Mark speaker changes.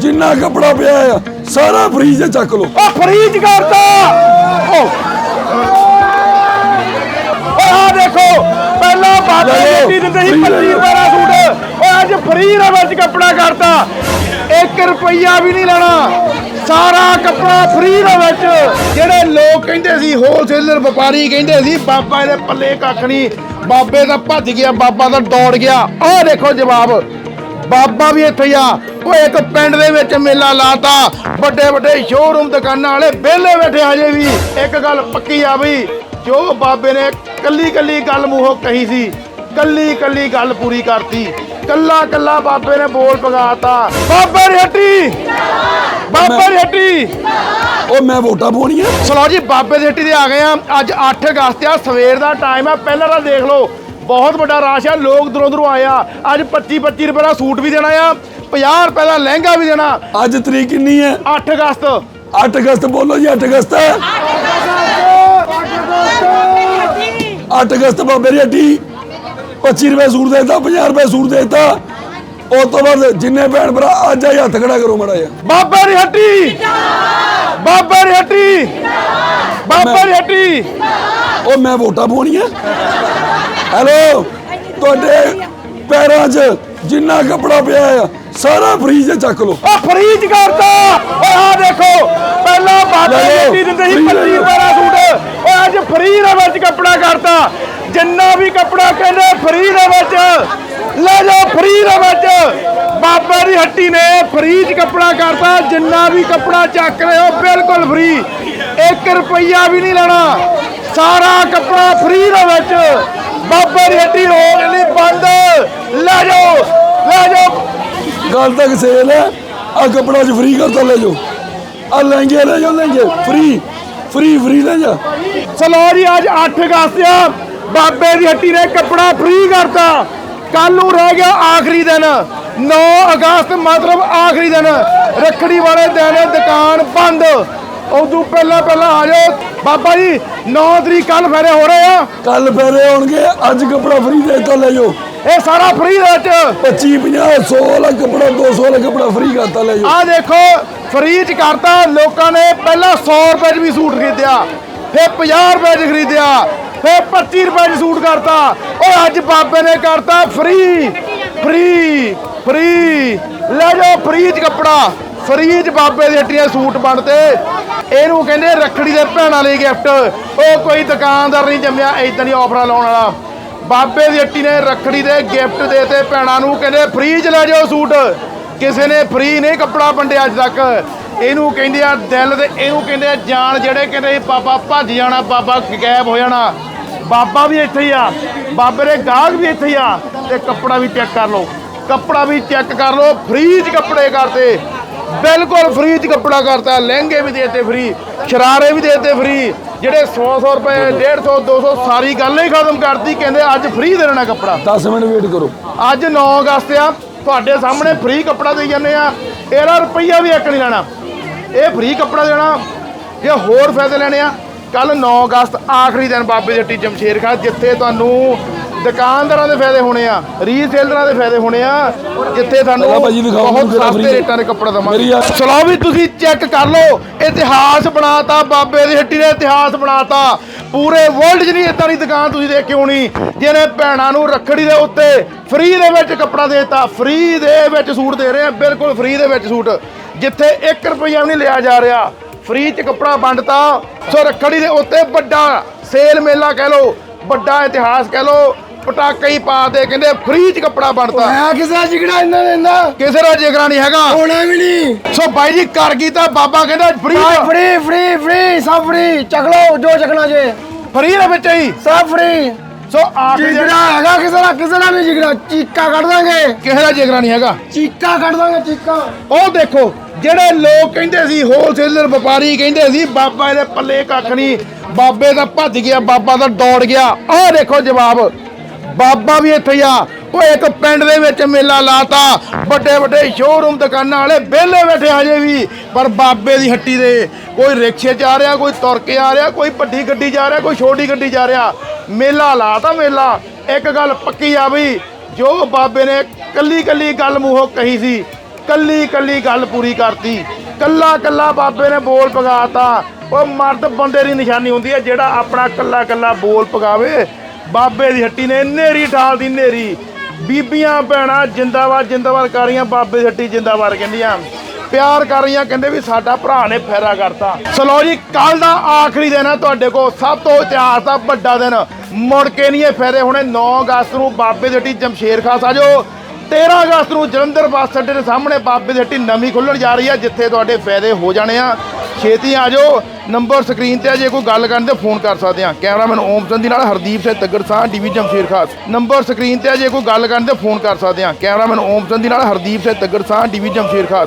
Speaker 1: ਜਿੰਨਾ ਕੱਪੜਾ ਪਿਆ ਆ ਸਾਰਾ ਫ੍ਰੀਜ 'ਚ ਚੱਕ ਲਓ।
Speaker 2: ਉਹ ਫਰੀਜ ਕਰਤਾ! ਓਏ ਆ ਦੇਖੋ ਪਹਿਲਾਂ ਬਾਬੇ
Speaker 1: ਲੈ ਲਓ,
Speaker 2: ਦੀ ਦਿੰਦੇ ਸੀ
Speaker 1: free ਲੈ
Speaker 2: 25
Speaker 1: ਲਓ।
Speaker 2: ਰੁਪਏ ਦਾ ਸੂਟ। ਓਏ ਅੱਜ ਫਰੀ ਦੇ ਵਿੱਚ ਕੱਪੜਾ ਕਰਤਾ। 1 ਰੁਪਈਆ ਵੀ ਨਹੀਂ ਲੈਣਾ। ਸਾਰਾ ਕੱਪੜਾ ਫਰੀ ਦੇ ਵਿੱਚ। ਜਿਹੜੇ ਲੋਕ ਕਹਿੰਦੇ ਸੀ ਹੋਲਸੇਲਰ ਵਪਾਰੀ ਕਹਿੰਦੇ ਸੀ ਬਾਬਾ ਇਹਦੇ ਪੱਲੇ ਕੱਖ ਨਹੀਂ। ਬਾਬੇ ਦਾ ਭੱਜ ਗਿਆ ਬਾਬਾ ਦਾ ਦੌੜ ਗਿਆ। ਆਹ ਦੇਖੋ ਜਵਾਬ। ਬਾਬਾ ਵੀ ਇੱਥੇ ਹੀ ਆ। ਉਹ ਇੱਕ ਪਿੰਡ ਦੇ ਵਿੱਚ ਮੇਲਾ ਲਾਤਾ। ਵੱਡੇ ਵੱਡੇ ਸ਼ੋਰੂਮ ਦੁਕਾਨਾਂ ਵਾਲੇ ਵਿਹਲੇ ਬੈਠੇ ਹਜੇ ਵੀ। ਇੱਕ ਗੱਲ ਪੱਕੀ ਆ ਵੀ ਜੋ ਬਾਬੇ ਨੇ ਕੱਲੀ ਕੱਲੀ ਗੱਲ ਮੂੰਹੋਂ ਕਹੀ ਸੀ ਕੱਲੀ ਕੱਲੀ ਗੱਲ ਪੂਰੀ ਕਰਤੀ। ਕੱਲਾ ਕੱਲਾ ਬਾਬੇ ਨੇ ਬੋਲ ਪਗਾਤਾ। ਬਾਬਾ ਦੀ ਹੱਟੀ ਬਾਬਾ ਦੀ ਹੱਟੀ
Speaker 1: ਉਹ ਮੈਂ ਵੋਟਾਂ ਪਾਉਣੀਆਂ?
Speaker 2: ਚਲੋ ਜੀ ਬਾਬੇ ਦੀ ਹੱਟੀ ਤੇ ਆ ਗਏ ਆ। ਅੱਜ 8 ਅਗਸਤ ਆ ਸਵੇਰ ਦਾ ਟਾਈਮ ਆ। ਪਹਿਲਾਂ ਤਾਂ ਦੇਖ ਲਓ ਬਹੁਤ ਵੱਡਾ ਰਾਸ਼ ਆ। ਲੋਕ ਦੂਰੋਂ ਦੂਰੋਂ ਆਏ ਆ। ਅੱਜ 25 25 ਰੁਪਏ ਦਾ ਸੂਟ ਵੀ ਦੇਣਾ ਆ। 50 ਰੁਪਏ ਦਾ ਲਹਿੰਗਾ ਵੀ ਦੇਣਾ।
Speaker 1: ਅੱਜ ਤਰੀਕ ਕਿੰਨੀ ਹੈ?
Speaker 2: 8 ਅਗਸਤ।
Speaker 1: 8 ਅਗਸਤ ਬੋਲੋ ਜੀ 8 ਅਗਸਤ। 8 ਅਗਸਤ ਬਾਬੇ ਦੀ ਹੱਟੀ 25 ਰੁਪਏ ਸੂਟ ਦੇਤਾ 50 ਰੁਪਏ ਸੂਟ ਦੇਤਾ। ਉਸ ਤੋਂ ਬਾਅਦ ਜਿੰਨੇ ਭੈਣ ਭਰਾ ਅੱਜ ਆਈ ਹੱਥ ਖੜਾ ਕਰੋ ਮੜਾ ਜਾ
Speaker 2: ਬਾਬੇ ਦੀ ਹੱਟੀ ਬਾਬੇ ਦੀ ਹੱਟੀ ਬਾਬੇ ਦੀ ਹੱਟੀ
Speaker 1: ਉਹ ਮੈਂ ਵੋਟਾਂ ਪਾਉਣੀਆਂ। ਹੈਲੋ ਤੁਹਾਡੇ ਪੈਰਾਂ 'ਚ ਜਿੰਨਾ ਕੱਪੜਾ ਪਿਆ ਆ ਸਾਰਾ ਫ੍ਰੀਜ 'ਚ ਚੱਕ ਲਓ।
Speaker 2: ਉਹ ਫਰੀਜ ਕਰਤਾ ਓਏ ਆ ਦੇਖੋ ਪਹਿਲਾਂ ਬਾਬੇ
Speaker 1: ਲੈ
Speaker 2: ਹੱਟੀ ਦਿੰਦੇ ਸੀ
Speaker 1: free
Speaker 2: 25
Speaker 1: ਲੈ ਲਓ।
Speaker 2: ਰੁਪਏ ਦਾ ਸੂਟ। ਓਏ ਅੱਜ ਫਰੀ ਦੇ ਵਿੱਚ ਕੱਪੜਾ ਕਰਤਾ। ਜਿੰਨਾ ਵੀ ਕੱਪੜਾ ਕਹਿੰਦੇ ਫਰੀ ਦੇ ਵਿੱਚ। ਲੈ ਜਾਓ ਫਰੀ ਦੇ ਵਿੱਚ। ਬਾਬੇ ਦੀ ਹੱਟੀ ਨੇ ਫਰੀ ਚ ਕੱਪੜਾ ਕਰਤਾ ਜਿੰਨਾ ਵੀ ਕੱਪੜਾ ਚੱਕ ਰਹੇ ਹੋ ਬਿਲਕੁਲ ਫਰੀ 1 ਰੁਪਈਆ ਵੀ ਨਹੀਂ ਲੈਣਾ। ਸਾਰਾ ਕੱਪੜਾ ਫਰੀ ਦੇ ਵਿੱਚ। ਬਾਬੇ ਦੀ ਹੱਟੀ ਰੋਕ ਲਈ ਬੰਦ। ਲੈ ਜਾਓ ਲੈ ਜਾਓ।
Speaker 1: ਗੱਲ ਤੱਕ ਸੇਲ ਹੈ ਆ ਕੱਪੜਾ 'ਚ ਫ੍ਰੀ ਕਰਤਾ ਲੈ ਜਾਓ। ਆ ਲਹਿੰਗੇ ਲੈ ਜਾਓ ਲਹਿੰਗੇ ਫ੍ਰੀ ਫ੍ਰੀ ਫ੍ਰੀ ਲੈ ਜਾ।
Speaker 2: ਚਲੋ ਜੀ ਅੱਜ 8 ਅਗਸਤ ਆ। ਬਾਬੇ ਦੀ ਹੱਟੀ ਨੇ ਕੱਪੜਾ ਫ੍ਰੀ ਕਰਤਾ। ਕੱਲ ਨੂੰ ਰਹਿ ਗਿਆ ਆਖਰੀ ਦਿਨ। 9 ਅਗਸਤ ਮਤਲਬ ਆਖਰੀ ਦਿਨ। ਰੱਖੜੀ ਵਾਲੇ ਦਿਨ ਦੁਕਾਨ ਬੰਦ। ਉਦੋਂ ਪਹਿਲਾਂ ਪਹਿਲਾਂ ਆ ਜਾਓ। ਬਾਬਾ ਜੀ 9 ਤਰੀਕ ਕੱਲ ਫੇਰੇ ਹੋ ਰਹੇ ਆ।
Speaker 1: ਕੱਲ ਫੇਰੇ ਹੋਣਗੇ ਅੱਜ ਕੱਪੜਾ ਫ੍ਰੀ ਦੇਤਾ ਲੈ ਜਾਓ।
Speaker 2: ਇਹ ਸਾਰਾ ਫ੍ਰੀ ਵਿੱਚ
Speaker 1: 25 50 100 ਵਾਲਾ ਕੱਪੜਾ 200 ਵਾਲਾ ਕੱਪੜਾ ਫ੍ਰੀ ਕਰਤਾ ਲੈ ਜਾਓ।
Speaker 2: ਆ ਦੇਖੋ ਫ੍ਰੀ ਚ ਕਰਤਾ ਲੋਕਾਂ ਨੇ ਪਹਿਲਾਂ 100 ਰੁਪਏ ਚ ਵੀ ਸੂਟ ਖਰੀਦਿਆ ਫਿਰ 50 ਰੁਪਏ ਚ ਖਰੀਦਿਆ ਫਿਰ 25 ਰੁਪਏ ਚ ਸੂਟ ਕਰਤਾ। ਓਏ ਅੱਜ ਬਾਬੇ ਨੇ ਕਰਤਾ ਫ੍ਰੀ ਫ੍ਰੀ ਫ੍ਰੀ ਲੈ ਜਾਓ ਫ੍ਰੀ ਚ ਕੱਪੜਾ ਫ੍ਰੀ ਚ ਬਾਬੇ ਦੀ ਹੱਟੀਆਂ ਸੂਟ ਬਣਦੇ। ਇਹਨੂੰ ਕਹਿੰਦੇ ਰੱਖੜੀ ਦੇ ਭੈਣਾਂ ਲਈ ਗਿਫਟ ਉਹ ਕੋਈ ਦੁਕਾਨਦਾਰ ਨਹੀਂ ਜੰਮਿਆ ਇਦਾਂ ਦੀ ਆਫਰਾਂ ਲਾਉਣ ਵਾਲਾ। ਬਾਬੇ ਦੀ ਅੱਟੀ ਨੇ ਰੱਖੜੀ ਦੇ ਗਿਫਟ ਦੇਤੇ ਭੈਣਾਂ ਨੂੰ, ਕਹਿੰਦੇ ਫ੍ਰੀ ਚ ਲੈ ਜਾਓ ਸੂਟ। ਕਿਸੇ ਨੇ ਫ੍ਰੀ ਨਹੀਂ ਕੱਪੜਾ ਵੰਡਿਆ ਅੱਜ ਤੱਕ। ਇਹਨੂੰ ਕਹਿੰਦੇ ਆ ਦਿਲ ਤੇ ਇਹਨੂੰ ਕਹਿੰਦੇ ਆ ਜਾਨ, ਜਿਹੜੇ ਕਹਿੰਦੇ ਸੀ ਬਾਬਾ ਭੱਜ ਜਾਣਾ, ਬਾਬਾ ਗਾਇਬ ਹੋ ਜਾਣਾ। ਬਾਬਾ ਵੀ ਇੱਥੇ ਹੀ ਆ, ਬਾਬੇ ਦੇ ਗਾਹਕ ਵੀ ਇੱਥੇ ਹੀ ਆ, ਤੇ ਕੱਪੜਾ ਵੀ ਚੈੱਕ ਕਰ ਲਓ। ਕੱਪੜਾ ਵੀ ਚੈੱਕ ਕਰ ਲਓ ਫ੍ਰੀ ਚ ਕੱਪੜੇ ਕਰਦੇ। ਬਿਲਕੁਲ ਫ੍ਰੀ ਚ ਕੱਪੜਾ ਕਰਤਾ ਲਹਿੰਗੇ ਵੀ ਦੇਤੇ ਫ੍ਰੀ ਸ਼ਰਾਰੇ ਵੀ ਦੇਤੇ ਫ੍ਰੀ ਜਿਹੜੇ 100 100 ਰੁਪਏ 150 200 ਸਾਰੀ ਗੱਲ ਹੀ ਖਤਮ ਕਰਤੀ ਕਹਿੰਦੇ ਅੱਜ ਫ੍ਰੀ ਦੇਣਾ ਕੱਪੜਾ।
Speaker 1: 10 ਮਿੰਟ ਵੇਟ ਕਰੋ।
Speaker 2: ਅੱਜ 9 ਅਗਸਤ ਆ ਤੁਹਾਡੇ ਸਾਹਮਣੇ ਫ੍ਰੀ ਕੱਪੜਾ ਦੇਈ ਜਾਂਦੇ ਆ ਇਹਦਾ ਰੁਪਈਆ ਵੀ ਇੱਕ ਨਹੀਂ ਲੈਣਾ। ਇਹ ਫ੍ਰੀ ਕੱਪੜਾ ਦੇਣਾ ਜੇ ਹੋਰ ਫਾਇਦੇ ਲੈਣੇ ਆ ਕੱਲ 9 ਅਗਸਤ ਆਖਰੀ ਦਿਨ ਬਾਬੇ ਦੀ ਹੱਟੀ ਜਮਸ਼ੇਰ ਖਾਂ ਜਿੱਥੇ ਤੁਹਾਨੂੰ ਦੁਕਾਨਦਾਰਾਂ ਦੇ ਫਾਇਦੇ ਹੋਣੇ ਆ ਰੀਸੇਲਰਾਂ ਦੇ ਫਾਇਦੇ ਹੋਣੇ ਆ ਜਿੱਥੇ ਤੁਹਾਨੂੰ ਬਹੁਤ ਸਸਤੇ ਰੇਟਾਂ ਦੇ ਕੱਪੜਾ ਦਵਾਂਗੇ। ਚਲੋ ਵੀ ਤੁਸੀਂ ਚੈੱਕ ਕਰ ਲਓ ਇਤਿਹਾਸ ਬਣਾਤਾ ਬਾਬੇ ਦੀ ਹੱਟੀ ਨੇ ਇਤਿਹਾਸ ਬਣਾਤਾ। ਪੂਰੇ ਵਰਲਡ 'ਚ ਨਹੀਂ ਇਦਾਂ ਦੀ ਦੁਕਾਨ ਤੁਸੀਂ ਦੇਖੀ ਹੋਣੀ ਜਿਹਨੇ ਭੈਣਾਂ ਨੂੰ ਰੱਖੜੀ ਦੇ ਉੱਤੇ ਫ੍ਰੀ ਦੇ ਵਿੱਚ ਕੱਪੜਾ ਦੇਤਾ ਫ੍ਰੀ ਦੇ ਵਿੱਚ ਸੂਟ ਦੇ ਰਹੇ ਆ ਬਿਲਕੁਲ ਫ੍ਰੀ ਦੇ ਵਿੱਚ ਸੂਟ। ਜਿੱਥੇ 1 ਰੁਪਈਆ ਵੀ ਨਹੀਂ ਲਿਆ ਜਾ ਰਿਹਾ ਫ੍ਰੀ 'ਚ ਕੱਪੜਾ ਵੰਡਤਾ ਸੋ ਰੱਖੜੀ ਦੇ ਉੱਤੇ ਵੱਡਾ ਸੇਲ ਮੇਲਾ ਕਹਿ ਲਓ ਵੱਡਾ ਇਤਿਹਾਸ ਕਹਿ ਲਓ ਪਟਾਕੇ ਹੀ ਪਾ ਦੇ ਕਹਿੰਦੇ ਫ੍ਰੀ 'ਚ ਕੱਪੜਾ ਵੰਡਤਾ
Speaker 1: ਆ ਕਿਸੇ ਦਾ ਜਿਗੜਾ ਇੰਨਾ ਦਿੰਦਾ
Speaker 2: ਕਿਸੇ ਦਾ ਜਿਗਰਾ ਨਹੀਂ ਹੈਗਾ।
Speaker 1: ਹੋਣਾ ਵੀ ਨਹੀਂ।
Speaker 2: ਸੋ ਬਾਈ ਜੀ ਕਰ ਗਈ ਤਾਂ ਬਾਬਾ ਕਹਿੰਦਾ ਫ੍ਰੀ
Speaker 1: ਫ੍ਰੀ ਫ੍ਰੀ ਫ੍ਰੀ ਸਭ ਫ੍ਰੀ ਚੱਕ ਲਓ ਜੋ ਚੱਕਣਾ ਜੇ।
Speaker 2: ਫ੍ਰੀ ਦੇ ਵਿੱਚ ਹੀ।
Speaker 1: ਸਭ ਫ੍ਰੀ
Speaker 2: ਸੋ ਦਿਨ
Speaker 1: ਜਿਗੜਾ ਹੈਗਾ ਕਿਸੇ ਦਾ ਕਿਸੇ ਦਾ ਨਹੀਂ ਜਿਗੜਾ। ਚੀਕਾ ਕੱਢ ਦਾਂਗੇ।
Speaker 2: ਕਿਸੇ ਦਾ ਜਿਗਰਾ ਨਹੀਂ ਹੈਗਾ।
Speaker 1: ਚੀਕਾ ਕੱਢ ਦਾਂਗੇ ਚੀਕਾ।
Speaker 2: ਉਹ ਦੇਖੋ ਜਿਹੜੇ ਲੋਕ ਕਹਿੰਦੇ ਸੀ ਹੋਲਸੇਲਰ ਵਪਾਰੀ ਕਹਿੰਦੇ ਸੀ ਬਾਬਾ ਇਹਦੇ ਪੱਲੇ ਕੱਖ ਨਹੀਂ। ਬਾਬੇ ਦਾ ਭੱਜ ਗਿਆ ਬਾਬਾ ਦਾ ਦੌੜ ਗਿਆ। ਆਹ ਦੇਖੋ ਜਵਾਬ। ਬਾਬਾ ਵੀ ਇੱਥੇ ਆ। ਉਹ ਇੱਕ ਪਿੰਡ ਦੇ ਵਿੱਚ ਮੇਲਾ ਲਾਤਾ। ਵੱਡੇ ਵੱਡੇ ਸ਼ੋਰੂਮ ਦੁਕਾਨਾਂ ਵਾਲੇ ਵਿਹਲੇ ਬੈਠੇ ਹਜੇ ਵੀ। ਪਰ ਬਾਬੇ ਦੀ ਹੱਟੀ ਦੇ ਕੋਈ ਰਿਕਸ਼ੇ 'ਚ ਆ ਰਿਹਾ, ਕੋਈ ਤੁਰ ਕੇ ਆ ਰਿਹਾ, ਕੋਈ ਵੱਡੀ ਗੱਡੀ 'ਚ ਆ ਰਿਹਾ, ਕੋਈ ਛੋਟੀ ਗੱਡੀ 'ਚ ਆ ਰਿਹਾ। ਮੇਲਾ ਲਾਤਾ ਮੇਲਾ। ਇੱਕ ਗੱਲ ਪੱਕੀ ਆ ਵੀ, ਜੋ ਬਾਬੇ ਨੇ ਕੱਲੀ ਕੱਲੀ ਗੱਲ ਮੂੰਹੋਂ ਕਹੀ ਸੀ, ਕੱਲੀ ਕੱਲੀ ਗੱਲ ਪੂਰੀ ਕਰਤੀ। ਕੱਲਾ ਕੱਲਾ ਬਾਬੇ ਨੇ ਬੋਲ ਪਗਾਤਾ। ਉਹ ਮਰਦ ਬੰਦੇ ਦੀ ਨਿਸ਼ਾਨੀ ਹੁੰਦੀ ਹੈ, ਜਿਹੜਾ ਆਪਣਾ ਕੱਲਾ ਕੱਲਾ ਬੋਲ ਪਗਾਵੇ। ਬਾਬੇ ਦੀ ਹੱਟੀ ਨੇ ਨੇਰੀ ਠਾਲ ਦੀ ਨੇਰੀ ਬੀਬੀਆਂ, ਭੈਣਾਂ, ਜਿੰਦਾਬਾਦ ਜਿੰਦਾਬਾਦ ਕਰ ਰਹੀਆਂ, ਬਾਬੇ ਦੀ ਹੱਟੀ ਜਿੰਦਾਬਾਦ ਕਹਿੰਦੀਆਂ। ਪਿਆਰ ਕਰ ਰਹੀਆਂ, ਕਹਿੰਦੇ ਵੀ ਸਾਡਾ ਭਰਾ ਨੇ ਫੈਰਾ ਕਰਤਾ। ਸਲੋ ਜੀ ਕੱਲ ਦਾ ਆਖਰੀ ਦਿਨ ਹੈ ਤੁਹਾਡੇ ਕੋਲ। ਸਭ ਤੋਂ ਇਤਿਹਾਸ ਦਾ ਵੱਡਾ ਦਿਨ। ਮੁੜ ਕੇ ਨਹੀਂ ਇਹ ਫੈਰੇ ਹੋਣੇ। 9 ਅਗਸਤ ਨੂੰ ਬਾਬੇ ਦੀ ਹੱਟੀ ਜਮਸ਼ੇਰ ਖਾਸ ਆ ਜਾਓ। 13 ਅਗਸਤ ਨੂੰ ਜਲੰਧਰ ਬੱਸ ਅੱਡੇ ਦੇ ਸਾਹਮਣੇ ਬਾਬੇ ਦੀ ਹੱਟੀ ਨਵੀਂ ਖੁੱਲਣ ਜਾ ਰਹੀ ਹੈ, ਜਿੱਥੇ ਤੁਹਾਡੇ ਫਾਇਦੇ ਹੋ ਜਾਣੇ ਆ। ਛੇਤੀ ਆ ਜਾਓ। ਨੰਬਰ ਸਕਰੀਨ ਤੇ ਆ ਜੇ ਕੋਈ ਗੱਲ ਕਰਨ ਤੇ ਫੋਨ ਕਰ ਸਕਦੇ ਆ। ਕੈਮਰਾਮੈਨ ਓਮ ਚੰਦੀ ਨਾਲ ਹਰਦੀਪ ਸਿੰਘ ਤੱਗੜ ਸਾਹ, ਡਿਵੀ ਜਮਸ਼ੇਰ ਖਾਸ। ਨੰਬਰ ਸਕਰੀਨ ਤੇ ਆ ਜੇ ਕੋਈ ਗੱਲ ਕਰਨ ਤੇ ਫੋਨ ਕਰ ਸਕਦੇ ਆ। ਕੈਮਰਾਮੈਨ ਓਮ ਚੰਦੀ ਨਾਲ ਹਰਦੀਪ ਸਿੰਘ ਤੱਗੜ ਸਾਹ, ਡਿਵੀ ਜਮਸ਼ੇਰ ਖਾਸ।